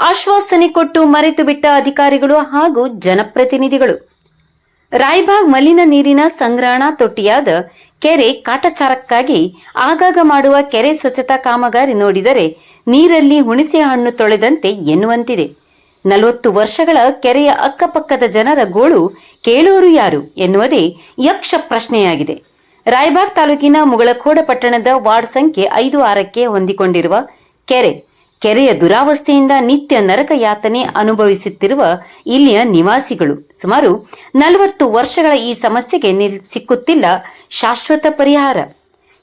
ಆಶ್ವಾಸನೆ ಕೊಟ್ಟು ಮರೆತು ಬಿಟ್ಟ ಅಧಿಕಾರಿಗಳು ಹಾಗೂ ಜನಪ್ರತಿನಿಧಿಗಳು. ರಾಯಬಾಗ್ ಮಲಿನ ನೀರಿನ ಸಂಗ್ರಹಣಾ ತೊಟ್ಟಿಯಾದ ಕೆರೆ ಕಾಟಚಾರಕ್ಕಾಗಿ ಆಗಾಗ ಮಾಡುವ ಕೆರೆ ಸ್ವಚ್ಛತಾ ಕಾಮಗಾರಿ ನೋಡಿದರೆ ನೀರಲ್ಲಿ ಹುಣಸೆ ಹಣ್ಣು ತೊಳೆದಂತೆ ಎನ್ನುವಂತಿದೆ. ನಲವತ್ತು ವರ್ಷಗಳ ಕೆರೆಯ ಅಕ್ಕಪಕ್ಕದ ಜನರ ಗೋಳು ಕೇಳೋರು ಯಾರು ಎನ್ನುವುದೇ ಯಕ್ಷ ಪ್ರಶ್ನೆಯಾಗಿದೆ. ರಾಯಬಾಗ್ ತಾಲೂಕಿನ ಮುಗಳಖೋಡ ಪಟ್ಟಣದ ವಾರ್ಡ್ ಸಂಖ್ಯೆ ಐದು ಆರಕ್ಕೆ ಹೊಂದಿಕೊಂಡಿರುವ ಕೆರೆ. ಕೆರೆಯ ದುರಾವಸ್ಥೆಯಿಂದ ನಿತ್ಯ ನರಕ ಯಾತನೆ ಅನುಭವಿಸುತ್ತಿರುವ ಇಲ್ಲಿಯ ನಿವಾಸಿಗಳು. ಸುಮಾರು ನಲವತ್ತು ವರ್ಷಗಳ ಈ ಸಮಸ್ಯೆಗೆ ನಿಲ್ ಸಿಕ್ಕುತ್ತಿಲ್ಲ ಶಾಶ್ವತ ಪರಿಹಾರ.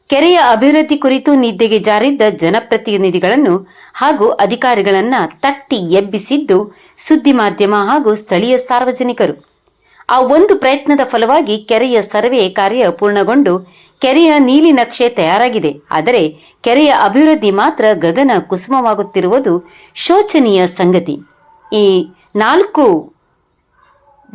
ಕೆರೆಯ ಅಭಿವೃದ್ಧಿ ಕುರಿತು ನಿದ್ದೆಗೆ ಜಾರಿದ್ದ ಜನಪ್ರತಿನಿಧಿಗಳನ್ನು ಹಾಗೂ ಅಧಿಕಾರಿಗಳನ್ನ ತಟ್ಟಿ ಎಬ್ಬಿಸಿದ್ದು ಸುದ್ದಿ ಮಾಧ್ಯಮ ಹಾಗೂ ಸ್ಥಳೀಯ ಸಾರ್ವಜನಿಕರು. ಆ ಒಂದು ಪ್ರಯತ್ನದ ಫಲವಾಗಿ ಕೆರೆಯ ಸರ್ವೆ ಕಾರ್ಯ ಪೂರ್ಣಗೊಂಡು ಕೆರೆಯ ನೀಲಿ ನಕ್ಷೆ ತಯಾರಾಗಿದೆ. ಆದರೆ ಕೆರೆಯ ಅಭಿವೃದ್ಧಿ ಮಾತ್ರ ಗಗನ ಕುಸುಮವಾಗುತ್ತಿರುವುದು ಶೋಚನೀಯ ಸಂಗತಿ. ಈ ನಾಲ್ಕು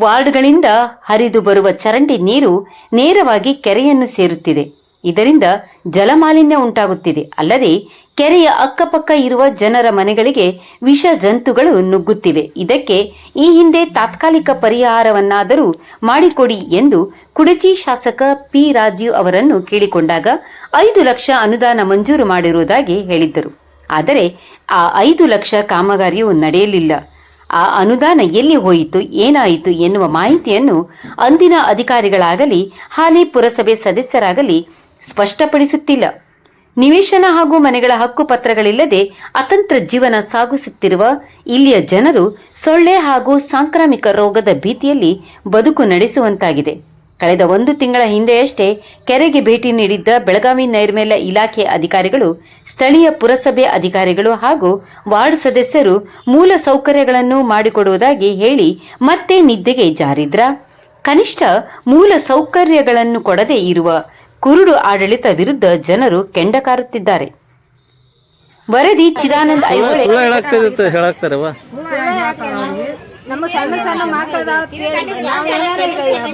ವಾರ್ಡ್ಗಳಿಂದ ಹರಿದು ಬರುವ ಚರಂಡಿ ನೀರು ನೇರವಾಗಿ ಕೆರೆಯನ್ನು ಸೇರುತ್ತಿದೆ. ಇದರಿಂದ ಜಲಮಾಲಿನ್ಯ ಉಂಟಾಗುತ್ತಿದೆ. ಅಲ್ಲದೆ ಕೆರೆಯ ಅಕ್ಕಪಕ್ಕ ಇರುವ ಜನರ ಮನೆಗಳಿಗೆ ವಿಷ ಜಂತುಗಳು ನುಗ್ಗುತ್ತಿವೆ. ಇದಕ್ಕೆ ಈ ಹಿಂದೆ ತಾತ್ಕಾಲಿಕ ಪರಿಹಾರವನ್ನಾದರೂ ಮಾಡಿಕೊಡಿ ಎಂದು ಕುಡಚಿ ಶಾಸಕ ಪಿ ರಾಜೀವ್ ಅವರನ್ನು ಕೇಳಿಕೊಂಡಾಗ ಐದು ಲಕ್ಷ ಅನುದಾನ ಮಂಜೂರು ಮಾಡಿರುವುದಾಗಿ ಹೇಳಿದ್ದರು. ಆದರೆ ಆ ಐದು ಲಕ್ಷ ಕಾಮಗಾರಿಯು ನಡೆಯಲಿಲ್ಲ. ಆ ಅನುದಾನ ಎಲ್ಲಿ ಹೋಯಿತು, ಏನಾಯಿತು ಎನ್ನುವ ಮಾಹಿತಿಯನ್ನು ಅಂದಿನ ಅಧಿಕಾರಿಗಳಾಗಲಿ, ಹಾಲಿ ಪುರಸಭೆ ಸದಸ್ಯರಾಗಲಿ ಸ್ಪಷ್ಟಪಡಿಸುತ್ತಿಲ್ಲ. ನಿವೇಶನ ಹಾಗೂ ಮನೆಗಳ ಹಕ್ಕು ಪತ್ರಗಳಿಲ್ಲದೆ ಅತಂತ್ರ ಜೀವನ ಸಾಗಿಸುತ್ತಿರುವ ಇಲ್ಲಿಯ ಜನರು ಸೊಳ್ಳೆ ಹಾಗೂ ಸಾಂಕ್ರಾಮಿಕ ರೋಗದ ಭೀತಿಯಲ್ಲಿ ಬದುಕು ನಡೆಸುವಂತಾಗಿದೆ. ಕಳೆದ ಒಂದು ತಿಂಗಳ ಹಿಂದೆಯಷ್ಟೇ ಕೆರೆಗೆ ಭೇಟಿ ನೀಡಿದ್ದ ಬೆಳಗಾವಿ ನೈರ್ಮಲ್ಯ ಇಲಾಖೆ ಅಧಿಕಾರಿಗಳು, ಸ್ಥಳೀಯ ಪುರಸಭೆ ಅಧಿಕಾರಿಗಳು ಹಾಗೂ ವಾರ್ಡ್ ಸದಸ್ಯರು ಮೂಲ ಸೌಕರ್ಯಗಳನ್ನು ಮಾಡಿಕೊಡುವುದಾಗಿ ಹೇಳಿ ಮತ್ತೆ ನಿದ್ದೆಗೆ ಜಾರಿದ್ರ. ಕನಿಷ್ಠ ಮೂಲ ಸೌಕರ್ಯಗಳನ್ನು ಕೊಡದೇ ಇರುವ ಕುರುಡು ಆಡಳಿತ ವಿರುದ್ಧ ಜನರು ಕೆಂಡ ಕಾರುತ್ತಿದ್ದಾರೆ ವರದಿ ಚಿದಾನಂದ್ ಐಹೊಳೆ. ನಮ್ಮ ಸಣ್ಣ ಸಣ್ಣ ಈಗ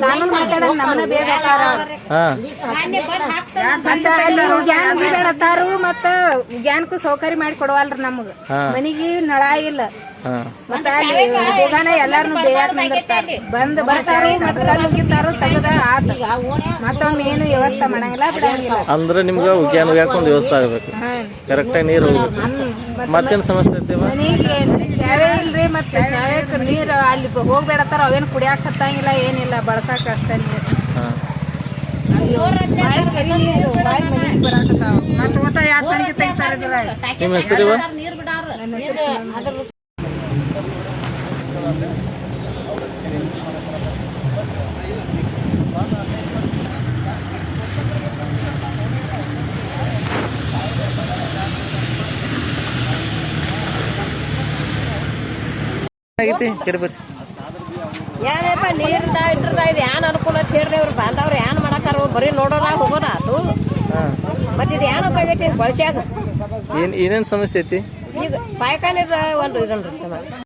ಕಾನೂನು ಮಾತಾಡೋದ್ ನಮ್ಮನ್ನ ಮತ್ತ ಅಲ್ಲಿ ಗ್ಯಾನ್ ಬೀಳತ್ತಾರು ಮತ್ತ ಗ್ಯಾನ್ಕು ಸೌಕರ್ಯ ಮಾಡಿ ಕೊಡವಲ್ರಿ ನಮಗ. ಮನಿಗೆ ನಳ ಇಲ್ಲ. ಹಾ. ಮತ್ತ ಅಲ್ಲಿ ಹೋಗಾನ ಎಲ್ಲಾರನು ಬೇಯಾಕ್ ನಿಂದಿರ್ತಾರ. ಬಂದ್ ಬರ್ತಾರು ಮತ್ತ ಕಲ್ಲು ಉಗಿತಾರು ತೆಗದ ಆತ. ಮತ್ತೊಮ್ಮೆ ಏನು ವ್ಯವಸ್ಥೆ ಮಾಡಂಗಿಲ್ಲ ಬಿಡಂಗಿಲ್ಲ ಅಂದ್ರೆ ನಿಮ್ಗೆ ಉಗ್ಯಾನ ಉಗ್ಯಾಕೊಂಡು ವ್ಯವಸ್ಥೆ ಆಗ್ಬೇಕು. ಕರೆಕ್ಟಾಗಿ ನೀರು ಹೋಗ್ಬೇಕು ಮತ್ತೇನು ಸಮಸ್ಯೆ ಐತಿ ಮನಿಗೆ ಮತ್ತ ಚಾವೆಕ್ ನೀರು ಅಲ್ಲಿ ಹೋಗ್ಬೇಡತ್ತಾರ ಅವೇನ್ ಕುಡಿಯಾಕ ಹತ್ತಂಗಿಲ್ಲ ಏನಿಲ್ಲ ಬಳಸಾಕ ಅಷ್ಟ ನೀರು ಕೆರಿ ನೀರು ಬಾಳ್ ಮನಿಗ್ ಬರಾಕತ್ತಾವ ಮತ್ತ ಊಟ ಯಾರ್ ತನಕ ತೆಗಿತಾರ ನಿಮ್ಮ ಹೆಸರಿವ ನನ್ನ ಹೆಸರು ಸುನಂದ. ಆಗೈತಿ ಕೆರೆ ಏನಪ್ಪ ನೀರಿಂದ ಇಟ್ರದ ಇದು ಏನ್ ಅನುಕೂಲ ಅಂತ ಹೇಳ್ರಿ ಅವ್ರು ಬಾಂಧವ್ರು ಏನ್ ಮಾಡಕಾರ ಬರೀ ನೋಡೋಣ ಹೋಗೋಣ ಆತು ಮತ್ತೆ ಇದು ಏನಪ್ಪ ಆಗೈತಿ ಬಳಸ್ಯಾಗ. ಏನ್ ಏನೇನ್ ಸಮಸ್ಯೆ ಐತಿ? ಈಗ ಪಾಯ್ಕಾನಿದ ಒಂದು ಇದನ್ರಿ